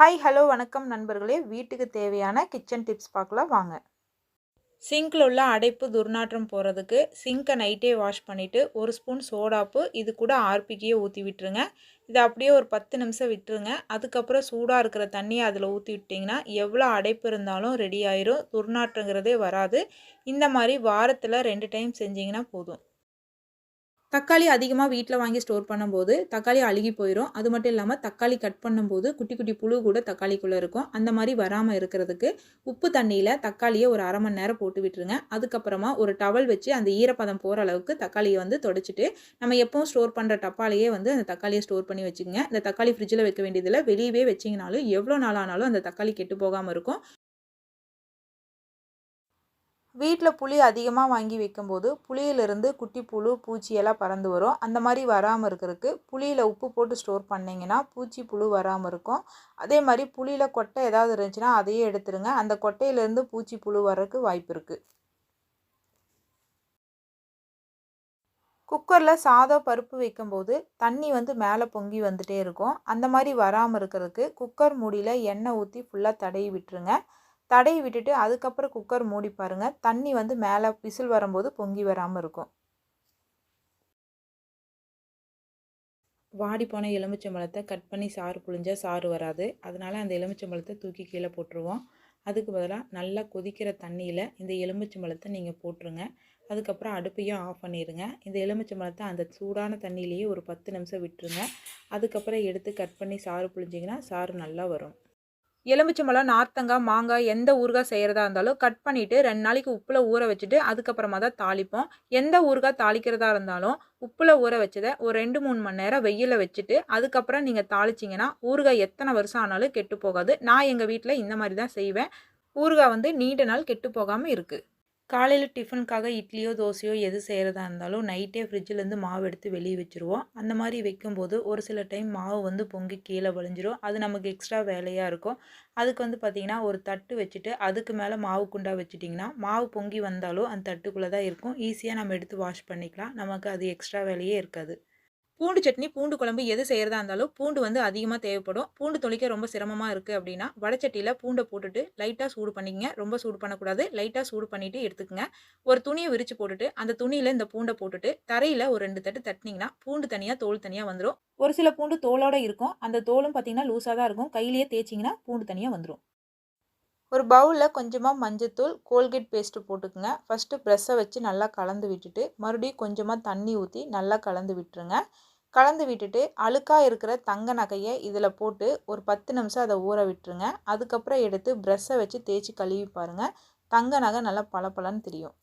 Hi hello வணக்கம் நண்பர்களே. வீட்டுக்கு தேவையான கிச்சன் டிப்ஸ் பார்க்கலாம். வாங்க. சிங்கில் உள்ள அடைப்பு துர்நாற்றம் போகிறதுக்கு சிங்கை நைட்டே வாஷ் பண்ணிவிட்டு ஒரு ஸ்பூன் சோடாப்பு இது கூட ஆர்பிக்கியே ஊற்றி விட்டுருங்க. இதை அப்படியே ஒரு பத்து நிமிஷம் விட்டுருங்க. அதுக்கப்புறம் சூடாக இருக்கிற தண்ணியை அதில் ஊற்றி விட்டிங்கன்னா எவ்வளோ அடைப்பு இருந்தாலும் ரெடி ஆயிரும். துர்நாற்றங்கிறதே வராது. இந்த மாதிரி வாரத்தில் ரெண்டு டைம் செஞ்சிங்கன்னா போதும். தக்காளி அதிகமாக வீட்டில் வாங்கி ஸ்டோர் பண்ணும்போது தக்காளி அழுகி போயிடும் அது மட்டும் இல்லாமல் தக்காளி கட் பண்ணும்போது குட்டி குட்டி புழு கூட தக்காளிக்குள்ளே இருக்கும். அந்த மாதிரி வராமல் இருக்கிறதுக்கு உப்பு தண்ணியில் தக்காளியை ஒரு அரை மணி நேரம் போட்டு விட்டுருங்க. அதுக்கப்புறமா ஒரு டவல் வச்சு அந்த ஈரப்பதம் போகிற அளவுக்கு தக்காளியை வந்து தொடச்சிட்டு நம்ம எப்பவும் ஸ்டோர் பண்ணுற டப்பாலேயே வந்து அந்த தக்காளியை ஸ்டோர் பண்ணி வச்சுக்கோங்க. இந்த தக்காளி ஃப்ரிட்ஜில் வைக்க வேண்டியதில் வெளியவே வச்சிங்கனாலும் எவ்வளோ நாள் ஆனாலும் அந்த தக்காளி கெட்டு போகாமல் இருக்கும். வீட்டில் புளி அதிகமாக வாங்கி வைக்கும்போது புளியிலிருந்து குட்டி புழு பூச்சியெல்லாம் பறந்து வரும். அந்த மாதிரி வராமல் இருக்கிறதுக்கு புளியில் உப்பு போட்டு ஸ்டோர் பண்ணிங்கன்னா பூச்சி புழு வராமல் இருக்கும். அதே மாதிரி புளியில் கொட்டை ஏதாவது இருந்துச்சுன்னா அதையே எடுத்துருங்க. அந்த கொட்டையிலேருந்து பூச்சி புழு வர்றதுக்கு வாய்ப்பு இருக்குது குக்கரில் சாதம் பருப்பு வைக்கும்போது தண்ணி வந்து மேலே பொங்கி வந்துகிட்டே இருக்கும். அந்த மாதிரி வராமல் இருக்கிறதுக்கு குக்கர் மூடியில் எண்ணெய் ஊற்றி ஃபுல்லாக தடவி விட்டுருங்க. தடையை விட்டுட்டு அதுக்கப்புறம் குக்கர் மூடி பாருங்கள் தண்ணி வந்து மேலே விசில் வரும்போது பொங்கி வராமல் இருக்கும். வாடி போன எலுமிச்சம்பழத்தை கட் பண்ணி சாறு புழிஞ்சால் சாறு வராது. அதனால் அந்த எலுமிச்சம்பழத்தை தூக்கி கீழே போட்டுருவோம். அதுக்கு பதிலாக நல்லா கொதிக்கிற தண்ணியில் இந்த எலுமிச்சம்பழத்தை நீங்கள் போட்டுருங்க. அதுக்கப்புறம் அடுப்பையும் ஆஃப் பண்ணிடுங்க இந்த எலுமிச்சம்பழத்தை அந்த சூடான தண்ணியிலேயே ஒரு பத்து நிமிஷம் விட்டுருங்க. அதுக்கப்புறம் எடுத்து கட் பண்ணி சாறு புழிஞ்சிங்கன்னா சாறு நல்லா வரும். எலுமிச்சம்பழம் நார்த்தங்காய் மாங்காய் எந்த ஊறுகாய் செய்கிறதா இருந்தாலும் கட் பண்ணிவிட்டு ரெண்டு நாளைக்கு உப்பில் ஊற வச்சுட்டு அதுக்கப்புறமா தான் தாளிப்போம். எந்த ஊறுகாய் தாளிக்கிறதா இருந்தாலும் உப்பில் ஊற வச்சதை ஒரு ரெண்டு மூணு மணி நேரம் வெயிலில் வச்சுட்டு அதுக்கப்புறம் நீங்கள் தாளிச்சிங்கன்னா ஊறுகாய் எத்தனை வருஷம் ஆனாலும் கெட்டு போகாது. நான் எங்கள் வீட்டில் இந்த மாதிரி தான் செய்வேன். ஊறுகாய் வந்து நீண்ட நாள் கெட்டு போகாமல் இருக்குது காலையில் டிஃபனுக்காக இட்லியோ தோசையோ எது செய்கிறதா இருந்தாலும் நைட்டே ஃப்ரிட்ஜிலேருந்து மாவு எடுத்து வெளியே வச்சுருவோம். அந்த மாதிரி வைக்கும்போது ஒரு சில டைம் மாவு வந்து பொங்கி கீழே வழிஞ்சிரும். அது நமக்கு எக்ஸ்ட்ரா வேலையாக இருக்கும். அதுக்கு வந்து பார்த்திங்கன்னா ஒரு தட்டு வச்சுட்டு அதுக்கு மேலே மாவு குண்டா வச்சுட்டிங்கன்னா மாவு பொங்கி வந்தாலும் அந்த தட்டுக்குள்ளே தான் இருக்கும். ஈஸியாக நம்ம எடுத்து வாஷ் பண்ணிக்கலாம். நமக்கு அது எக்ஸ்ட்ரா வேலையே இருக்காது. பூண்டு சட்னி பூண்டு குழம்பு எது செய்கிறதா இருந்தாலும் பூண்டு வந்து அதிகமாக தேவைப்படும். பூண்டு தொளிக்க ரொம்ப சிரமமாக இருக்குது அப்படின்னா வடச்சட்டியில் பூண்டை போட்டுட்டு லைட்டாக சூடு பண்ணிக்கங்க. ரொம்ப சூடு பண்ணக்கூடாது. லைட்டாக சூடு பண்ணிவிட்டு எடுத்துக்கங்க. ஒரு துணியை விரித்து போட்டுட்டு அந்த துணியில் இந்த பூண்டை போட்டுட்டு தரையில் ஒரு ரெண்டு தட்டு தட்டினீங்கன்னா பூண்டு தனியாக தோல் தனியாக வந்துடும் ஒரு சில பூண்டு தோலோடு இருக்கும். அந்த தோலும் பார்த்திங்கன்னா லூஸாக தான் இருக்கும். கையிலேயே தேய்ச்சிங்கன்னா பூண்டு தனியாக வந்துடும் ஒரு பவுலில் கொஞ்சமாக மஞ்சத்தூள் கோல்கேட் பேஸ்ட்டு போட்டுக்குங்க. ஃபஸ்ட்டு ப்ரெஷ்ஷை வச்சு நல்லா கலந்து விட்டுட்டு மறுபடியும் கொஞ்சமாக தண்ணி ஊற்றி நல்லா கலந்து விட்டுருங்க. கலந்து விட்டுட்டு அழுக்காக இருக்கிற தங்க நகையை இதில் போட்டு ஒரு பத்து நிமிஷம் அதை ஊற விட்டுருங்க. அதுக்கப்புறம் எடுத்து ப்ரெஷ்ஷை வச்சு தேய்ச்சி கழுவி பாருங்கள் தங்க நகை நல்லா பளபளன்னு தெரியும்.